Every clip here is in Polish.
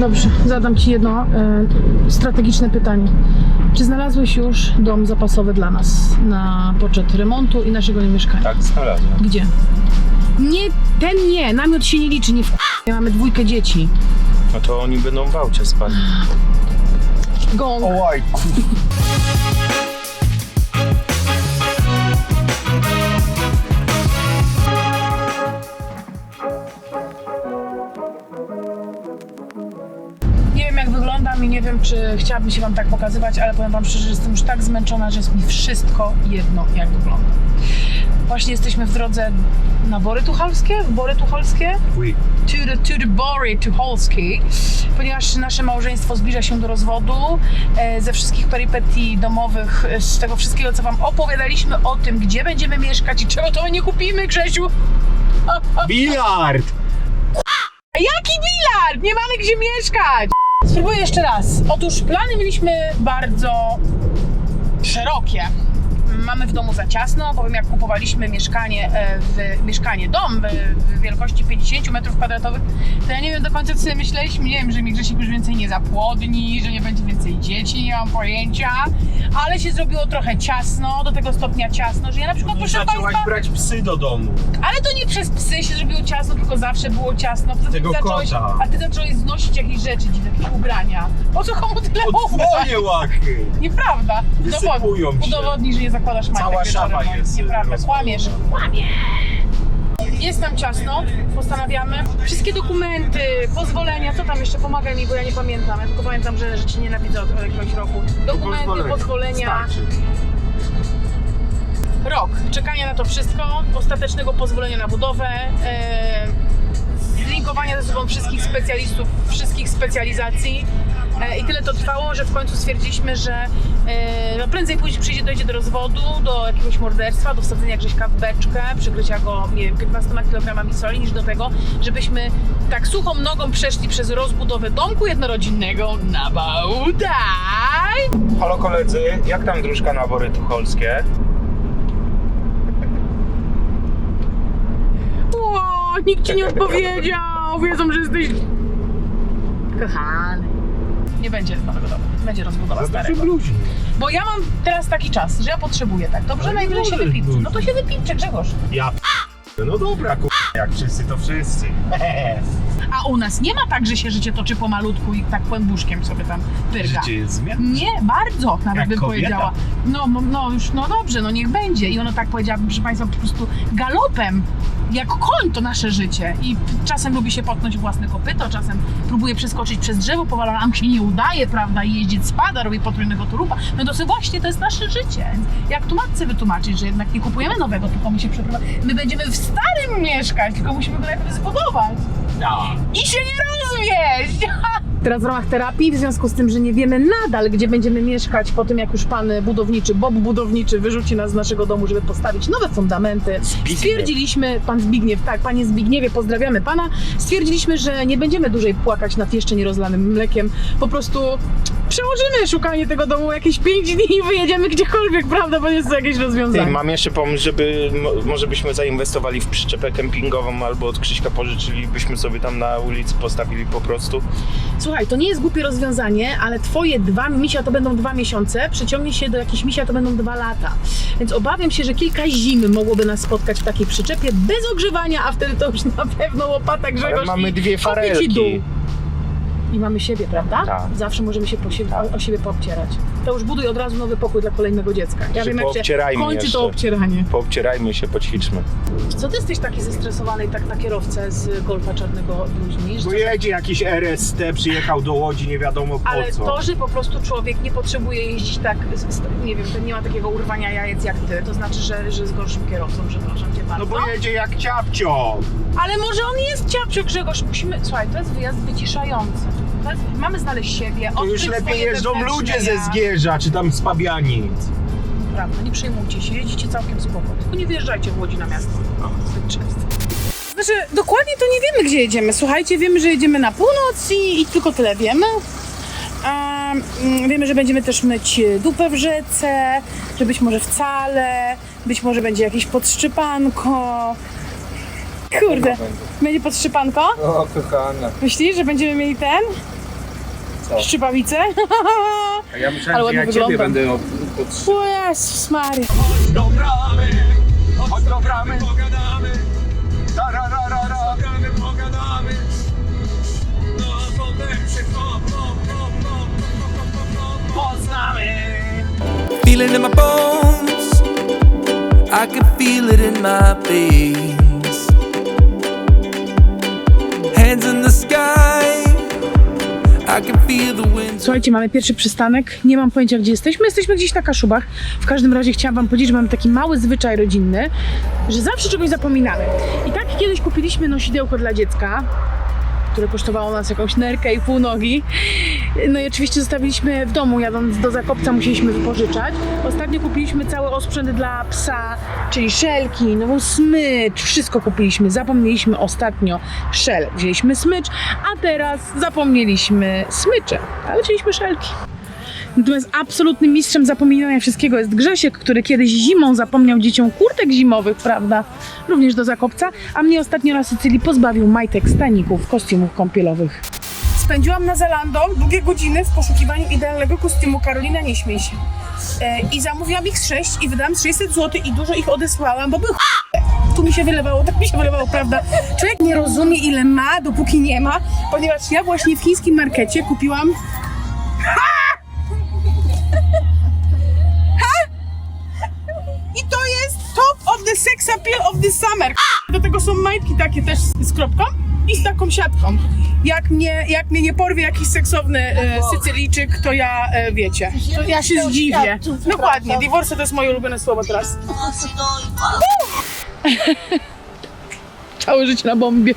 Dobrze, zadam Ci jedno e, strategiczne pytanie. Czy znalazłeś już dom zapasowy dla nas na poczet remontu i naszego mieszkania? Tak, znalazłem. Gdzie? Nie, ten nie, namiot się nie liczy, nie w mamy dwójkę dzieci. No to oni będą w aucie spali. Gong. Jak wyglądam i nie wiem czy chciałabym się Wam tak pokazywać, ale powiem Wam szczerze, że jestem już tak zmęczona, że jest mi wszystko jedno jak wyglądam. Właśnie jesteśmy w drodze na Bory Tucholskie, w Bory Tucholskie, Uj. to the, to the Bory Tucholskie, ponieważ nasze małżeństwo zbliża się do rozwodu. E, ze wszystkich perypetii domowych, e, z tego wszystkiego, co Wam opowiadaliśmy o tym, gdzie będziemy mieszkać i czego to nie kupimy, Grzesiu. Bilard! Jaki bilard? Nie mamy gdzie mieszkać! Spróbuję jeszcze raz. Otóż plany mieliśmy bardzo szerokie. Mamy w domu za ciasno, bowiem jak kupowaliśmy mieszkanie, e, w, mieszkanie dom w, wielkości 50 m2, to ja nie wiem do końca co sobie myśleliśmy. Nie wiem, że mi Grzesiek już więcej nie zapłodni, że nie będzie więcej dzieci, nie mam pojęcia. Ale się zrobiło trochę ciasno, do tego stopnia ciasno, że ja na przykład proszę Zaczęłaś Państwa... brać psy do domu. Ale to nie przez psy się zrobiło ciasno, tylko zawsze było ciasno. Tym Tego zacząłeś, kota. A ty zacząłeś znosić jakieś rzeczy, jakieś ubrania. Po co komu tyle ubrań? twoje łachy! Nieprawda. Udowodnij- że nie zakładasz majtek Cała wieczorem. szafa No, jest, Nieprawda, kłamiesz. Kłamie. Jest tam ciasno, postanawiamy. Wszystkie dokumenty, pozwolenia, co tam jeszcze, pomagaj mi, bo ja nie pamiętam. Ja tylko pamiętam, że, że cię nienawidzę od, od jakiegoś roku. Dokumenty, pozwolenia. Starczy. rok czekania na to wszystko, ostatecznego pozwolenia na budowę, e, zlinkowania ze sobą wszystkich specjalistów, wszystkich specjalizacji. E, I tyle to trwało, że w końcu stwierdziliśmy, że e, no prędzej później przyjdzie, dojdzie do rozwodu, do jakiegoś morderstwa, do wsadzenia Grześka w beczkę, przykrycia go, nie wiem, 15 kg soli, niż do tego, żebyśmy tak suchą nogą przeszli przez rozbudowę domku jednorodzinnego na Bałdaj. Halo koledzy, jak tam dróżka na Bory Tucholskie? Nikt ci nie odpowiedział. Wiedzą, że jesteś kochany. Nie będzie nowego domu. Będzie rozbudowa starego. bluźni. Bo ja mam teraz taki czas, że ja potrzebuję tak. Dobrze, najwyżej się możesz wypipczy. No to się wypipcze, Grzegorz. Ja p- No dobra, ku... jak wszyscy to wszyscy. A u nas nie ma tak, że się życie toczy pomalutku i tak kłębuszkiem sobie tam pyrga. Życie jest zmienne. Nie, bardzo nawet Jak bym kobieta. powiedziała. No, no, już, no dobrze, no niech będzie. I ono tak powiedziałabym, proszę Państwa, po prostu galopem, jak koń to nasze życie. I czasem lubi się potknąć własne kopyto, czasem próbuje przeskoczyć przez drzewo powalone, a mu się nie udaje, prawda, i jeździć spada, robi potrójnego turupa. No to sobie właśnie to jest nasze życie. Jak tu matce wytłumaczyć, że jednak nie kupujemy nowego, tylko my się przeprowadzamy. My będziemy w starym mieszkać, tylko musimy go jakoś zbudować I się nie rozwieść. Teraz w ramach terapii, w związku z tym, że nie wiemy nadal, gdzie będziemy mieszkać po tym, jak już pan budowniczy, Bob budowniczy wyrzuci nas z naszego domu, żeby postawić nowe fundamenty, Zbigniew. stwierdziliśmy, pan Zbigniew, tak, panie Zbigniewie, pozdrawiamy pana, stwierdziliśmy, że nie będziemy dłużej płakać nad jeszcze nierozlanym mlekiem, po prostu przełożymy szukanie tego domu jakieś 5 dni i wyjedziemy gdziekolwiek, prawda, bo jest to jakieś Ty, rozwiązanie. mam jeszcze pomysł, żeby mo- może byśmy zainwestowali w przyczepę kempingową albo od Krzyśka pożyczylibyśmy sobie tam na ulicy, postawili po prostu. Słuchaj, to nie jest głupie rozwiązanie, ale twoje dwa misia to będą dwa miesiące, przeciągnie się do jakichś misia to będą dwa lata. Więc obawiam się, że kilka zim mogłoby nas spotkać w takiej przyczepie bez ogrzewania, a wtedy to już na pewno łopata Grzegorz Ale mamy i dwie kopie ci farelki. I mamy siebie, prawda? Tak. Zawsze możemy się po siebie, Tak. o, o siebie poobcierać. To już buduj od razu nowy pokój dla kolejnego dziecka. Ja wiem, jak się kończy jeszcze. to obcieranie. Poobcierajmy się, poćwiczmy. Co ty jesteś taki zestresowany i tak na kierowcę z Golfa Czarnego bluźnisz? Bo jedzie jakiś RST, przyjechał do Łodzi, nie wiadomo po Ale co. to, że po prostu człowiek nie potrzebuje jeździć tak, z- z- nie wiem, nie ma takiego urwania jajec jak ty, to znaczy, że, że jest gorszym kierowcą, przepraszam cię bardzo. No bo jedzie jak ciapcio. Ale może on jest ciapcio Grzegorz, musimy, słuchaj, to jest wyjazd wyciszający. To jest, mamy znaleźć siebie, To już odkryć lepiej swoje jeżdżą wewnętrzne ludzie ze ja. Zgierza, czy tam z Pabianic. Prawda, nie przejmujcie się, jedziecie całkiem spoko, tylko nie wjeżdżajcie w Łodzi na miasto. Zbyt często. Znaczy, dokładnie to nie wiemy, gdzie jedziemy. Słuchajcie, wiemy, że jedziemy na północ i, i tylko tyle wiemy. A, mm, wiemy, że będziemy też myć dupę w rzece, że być może wcale, być może będzie jakieś podszczypanko. Kurde, będzie podszczypanko? O, kochana. Myślisz, że będziemy mieli ten? Szczypawice? A ja myślałem, Ale że ładnie ja ciebie wyglądam. będę od, od... O Jezus Maria. Do bramy, Słuchajcie, mamy pierwszy przystanek. Nie mam pojęcia, gdzie jesteśmy. Jesteśmy gdzieś na Kaszubach. W każdym razie chciałam Wam powiedzieć, że mamy taki mały zwyczaj rodzinny, że zawsze czegoś zapominamy. I tak kiedyś kupiliśmy nosidełko dla dziecka, które kosztowało nas jakąś nerkę i pół nogi. No i oczywiście zostawiliśmy w domu, jadąc do Zakopca musieliśmy wypożyczać. Ostatnio kupiliśmy cały osprzęt dla psa, czyli szelki, nową smycz, wszystko kupiliśmy. Zapomnieliśmy ostatnio szel, wzięliśmy smycz, a teraz zapomnieliśmy smycze, ale wzięliśmy szelki. Natomiast absolutnym mistrzem zapominania wszystkiego jest Grzesiek, który kiedyś zimą zapomniał dzieciom kurtek zimowych, prawda? Również do Zakopca, a mnie ostatnio na Sycylii pozbawił majtek, staników, kostiumów kąpielowych. Spędziłam na Zalando długie godziny w poszukiwaniu idealnego kostiumu Karolina Nie śmiej się. E, I zamówiłam ich z 6 i wydałam 600 zł i dużo ich odesłałam, bo były. Tu mi się wylewało, tak mi się wylewało, prawda? Człowiek nie rozumie ile ma, dopóki nie ma, ponieważ ja właśnie w chińskim markecie kupiłam the summer. Do tego są majtki takie też z kropką i z taką siatką. Jak mnie, jak mnie nie porwie jakiś seksowny e, Sycylijczyk, to ja, e, wiecie, to ja się zdziwię. Dokładnie, divorce to jest moje ulubione słowo teraz. Całe życie na bombie.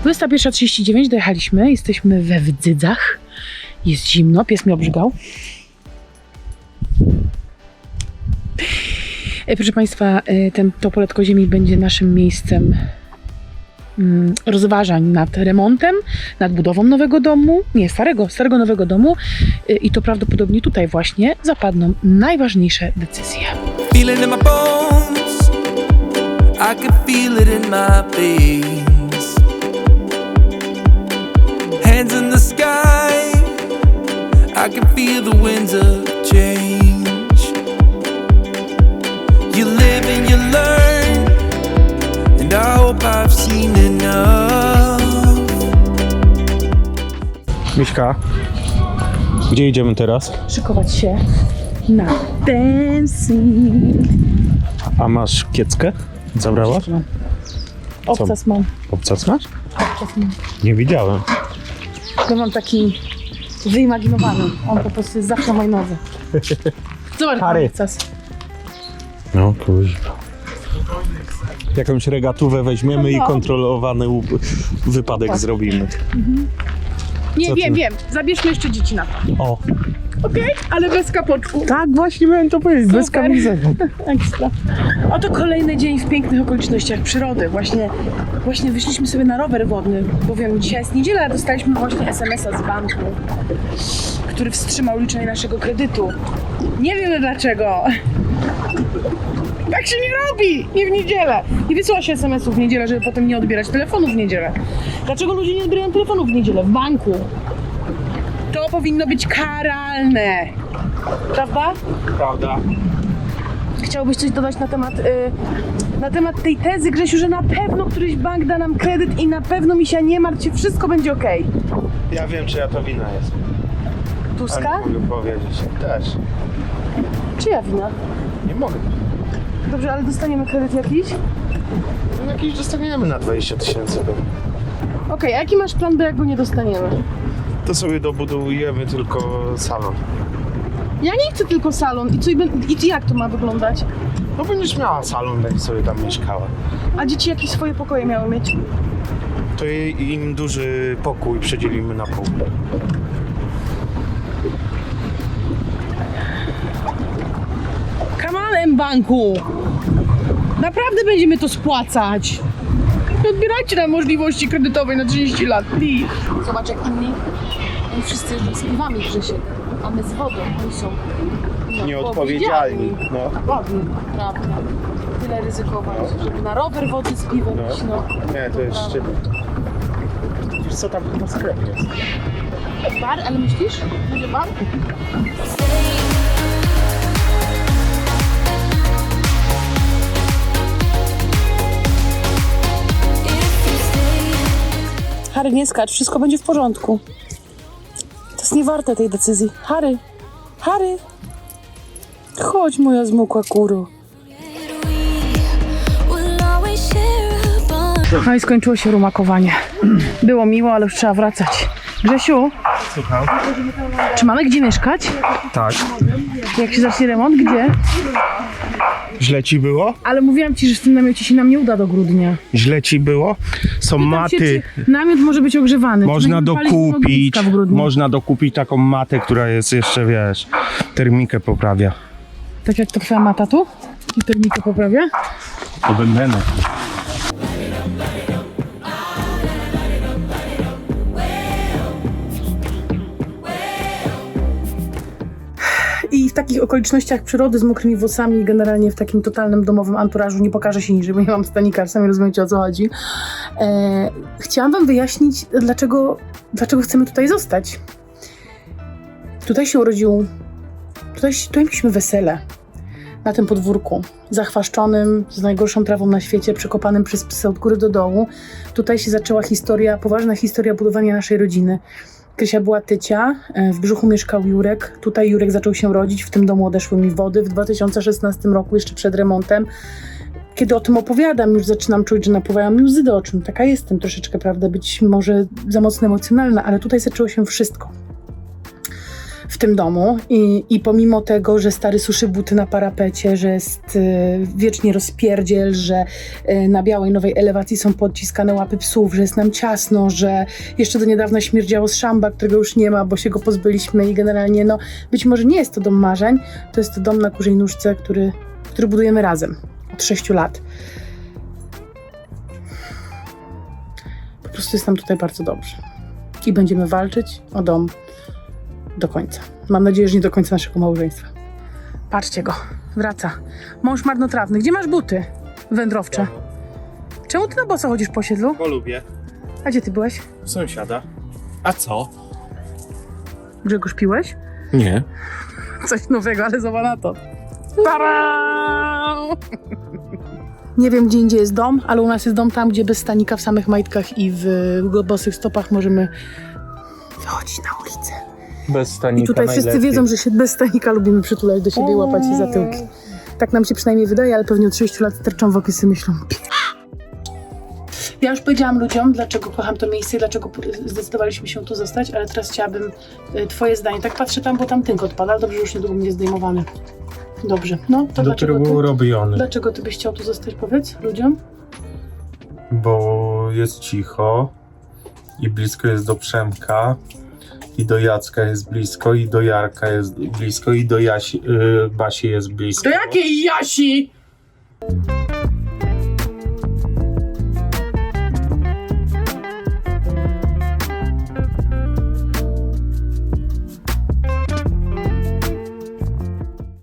Dwudziesta pierwsza 39 dojechaliśmy, jesteśmy we Wdzydzach. Jest zimno, pies mnie obrzygał. E, Proszę Państwa, e, ten, to poletko ziemi będzie naszym miejscem mm, rozważań nad remontem, nad budową nowego domu, nie starego, starego nowego domu E, i to prawdopodobnie tutaj właśnie zapadną najważniejsze decyzje. Hands in the sky. I can feel the winds of change. Miśka, gdzie idziemy teraz? Szykować się na dancing. A masz kieckę? Zabrałaś? Mam. Obcas mam. Obcas masz? Obcas mam. Nie widziałem. To mam taki wyimaginowany. On po prostu jest zawsze mojej nodze. Zobacz, Harry. obcas. No kurwa. Jakąś regatówę weźmiemy i No. kontrolowany łup- wypadek zrobimy. Nie, Co wiem, ty? wiem. Zabierzmy jeszcze dzieci na to. O, Okej? Ale bez kapoczku. tak właśnie miałem to powiedzieć, bez Super. kamizelki. Ekstra. Oto kolejny dzień w pięknych okolicznościach przyrody. Właśnie, właśnie wyszliśmy sobie na rower wodny, bowiem dzisiaj jest niedziela, a dostaliśmy właśnie SMS-a z banku, który wstrzymał liczenie naszego kredytu. Nie wiemy dlaczego. Tak się nie robi! Nie w niedzielę! Nie wysyła się SMS-ów w niedzielę, żeby potem nie odbierać telefonu w niedzielę. Dlaczego ludzie nie odbierają telefonu w niedzielę? W banku. To powinno być karalne. Prawda? Prawda. Chciałbyś coś dodać na temat, y, na temat tej tezy, Grzesiu, że na pewno któryś bank da nam kredyt i na pewno mi się nie martw, wszystko będzie ok. Ja wiem, czyja to wina jest. Tuska? Ale mogę powiedzieć. Też. Czyja wina? Nie mogę. Dobrze, ale dostaniemy kredyt jakiś? No Jakiś dostaniemy na 20 tysięcy. Okej, a jaki masz plan B, jak go nie dostaniemy? To sobie dobudujemy tylko salon. Ja nie chcę tylko salon. I, co, i, i jak to ma wyglądać? No będziesz miała salon, będziesz sobie tam mieszkała. A dzieci jakieś swoje pokoje miały mieć? To jej- im duży pokój przedzielimy na pół. Kamanem banku! Naprawdę będziemy to spłacać! Nie odbierajcie nam możliwości kredytowej na 30 lat, please. Zobacz jak inni, oni wszyscy jeżdżą z piwami, Grzesiek, a my z wodą, oni są Nieodpowiedzialni. No. Ładnie, prawda. tyle ryzykować, żeby na rower wody z piwem iść, no. Nie, to jest szczyt. Wiesz co, tam chyba sklep jest. Bar, ale myślisz? Będzie bar? Harry, nie skacz, wszystko będzie w porządku. To jest niewarte tej decyzji. Harry, Harry, chodź moja zmokła kuro. No i skończyło się rumakowanie. Było miło, ale już trzeba wracać. Grzesiu, Słucham. czy mamy gdzie mieszkać? Tak. Jak się zacznie remont, gdzie? Źle ci było? Ale mówiłam ci, że w tym namiocie się nam nie uda do grudnia. Źle ci było? Są Pytam maty. Się, czy namiot może być ogrzewany. Można dokupić, ogniska w grudniu? można dokupić taką matę, która jest jeszcze, wiesz, termikę poprawia. Tak jak to twoja mata tu? I termikę poprawia? To będę. I w takich okolicznościach przyrody z mokrymi włosami, generalnie w takim totalnym domowym anturażu nie pokażę się niżej, bo nie mam stanika, sami rozumiecie o co chodzi. E, chciałam wam wyjaśnić, dlaczego, dlaczego chcemy tutaj zostać. Tutaj się urodził, tutaj, tutaj mieliśmy wesele na tym podwórku, zachwaszczonym, z najgorszą trawą na świecie, przekopanym przez psy od góry do dołu. Tutaj się zaczęła historia, poważna historia budowania naszej rodziny. Krysia była tycia, e, w brzuchu mieszkał Jurek. Tutaj Jurek zaczął się rodzić, w tym domu odeszły mi wody w 2016 roku, jeszcze przed remontem. Kiedy o tym opowiadam, już zaczynam czuć, że napływają mi łzy do oczu. Taka jestem troszeczkę, prawda, być może za mocno emocjonalna, ale tutaj zaczęło się wszystko w tym domu i, i pomimo tego, że stary suszy buty na parapecie, że jest e, wiecznie rozpierdziel, że e, na białej nowej elewacji są podciskane łapy psów, że jest nam ciasno, że jeszcze do niedawna śmierdziało z szamba, którego już nie ma, bo się go pozbyliśmy i generalnie no być może nie jest to dom marzeń, to jest to dom na kurzej nóżce, który, który budujemy razem od 6 lat. Po prostu jest nam tutaj bardzo dobrze. I będziemy walczyć o dom do końca. Mam nadzieję, że nie do końca naszego małżeństwa. Patrzcie go, wraca. Mąż marnotrawny. Gdzie masz buty wędrowcze? Czemu ty na boso chodzisz po osiedlu? Bo lubię. A gdzie ty byłeś? Sąsiada. A co? Grzegorz piłeś? Nie. Coś nowego, ale zobacz na to. Tara! Nie wiem, gdzie indziej jest dom, ale u nas jest dom tam, gdzie bez stanika w samych majtkach i w bosych stopach możemy wychodzić na ulicę. Bez stanika I tutaj wszyscy najlepiej. wiedzą, że się bez stanika lubimy przytulać do siebie i łapać się za tyłki. Tak nam się przynajmniej wydaje, ale pewnie od 6 lat sterczą w okysy myślą. Ja już powiedziałam ludziom, dlaczego kocham to miejsce i dlaczego zdecydowaliśmy się tu zostać, ale teraz chciałabym y, twoje zdanie. Tak patrzę tam, bo tam tynk odpada, ale dobrze, że już niedługo będzie zdejmowany. Dobrze. No, to dlaczego Dopiero był ty, robiony, dlaczego ty byś chciał tu zostać, powiedz ludziom? bo jest cicho i blisko jest do Przemka i do Jacka jest blisko i do Jarka jest blisko i do Jasi, yy, Basi jest blisko. Do jakiej Jasi?